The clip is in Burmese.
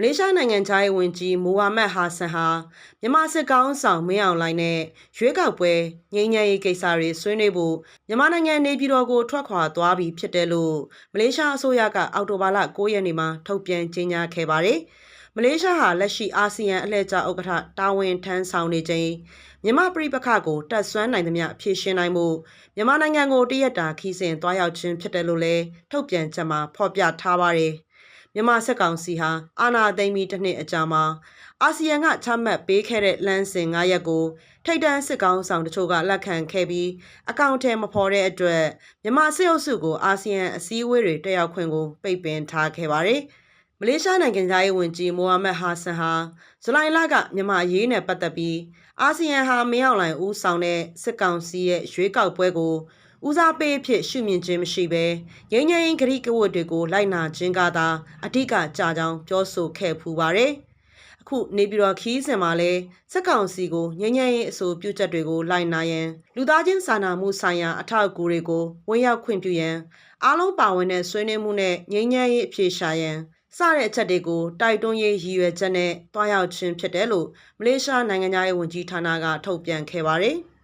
မလေးရှားနိုင်ငံသားရေးဝန်ကြီးမိုဟာမက်ဟာဆန်ဟာမြန်မာစစ်ကောင်းဆောင်မင်းအောင်လှိုင်နဲ့ရွေးကောက်ပွဲငြိမ်းချမ်းရေးကိစ္စတွေဆွေးနွေးဖို့မြန်မာနိုင်ငံနေပြည်တော်ကိုထွက်ခွာသွားပြီဖြစ်တယ်လို့မလေးရှားအစိုးရကအောက်တိုဘာလ9ရက်နေ့မှာထုတ်ပြန်ကြေညာခဲ့ပါတယ်။မလေးရှားဟာလက်ရှိအာဆီယံအလှည့်ကျဥက္ကဋ္ဌတာဝန်ထမ်းဆောင်နေချိန်မြန်မာပြည်ပခကိုတက်ဆွမ်းနိုင်သမျှဖြည့်ရှင်းနိုင်မှုမြန်မာနိုင်ငံကိုတရက်တာခီးစဉ်သွားရောက်ခြင်းဖြစ်တယ်လို့လည်းထုတ်ပြန်ချက်မှာဖော်ပြထားပါတယ်။ မြန်မာစက်ကောင်စီဟာအာဏာသိမ်းပြီးတစ်နှစ်အကြာမှာအာဆီယံကချမှတ်ပေးခဲ့တဲ့လမ်းစဉ်9ရက်ကိုထိတ်တန်းစစ်ကောင်ဆောင်တချို့ကလက်ခံခဲ့ပြီးအကောင့်ထဲမဖော်တဲ့အတွက်မြန်မာစစ်အုပ်စုကိုအာဆီယံအစည်းအဝေးတွေတက်ရောက်ခွင့်ကိုပိတ်ပင်ထားခဲ့ပါတယ်။မလေးရှားနိုင်ငံသားရေးဝန်ကြီးမိုဟာမက်ဟာဆန်ဟာဇူလိုင်လကမြန်မာအရေးနဲ့ပတ်သက်ပြီးအာဆီယံဟာမင်းအောင်လှိုင်ဦးဆောင်တဲ့စစ်ကောင်စီရဲ့ရွေးကောက်ပွဲကို ဦးစားပေးအဖြစ်ရှုမြင်ခြင်းမရှိဘဲငိမ့်ငိမ့်ဂရိကဝတ်တွေကိုလိုက်နာခြင်းကသာအဓိကကြာကြောင်းပြောဆိုခဲ့ဖူးပါတယ်။အခုနေပြည်တော်ခီးစင်မှာလဲစက်ကောင်စီကိုငိမ့်ငိမ့်ရေးအဆိုပြုချက်တွေကိုလိုက်နာရန်လူသားချင်းစာနာမှုဆိုင်ရာအထောက်အကူတွေကိုဝင်ရောက်ခွင့်ပြုရန်အားလုံးပါဝင်တဲ့ဆွေးနွေးမှုနဲ့ငိမ့်ငိမ့်ရေးအဖြေရှာရန်စတဲ့အချက်တွေကိုတိုက်တွန်းရေးရည်ရွယ်ချက်နဲ့တွားရောက်ခြင်းဖြစ်တယ်လို့မလေးရှားနိုင်ငံသားရေးဝန်ကြီးဌာနကထုတ်ပြန်ခဲ့ပါတယ်။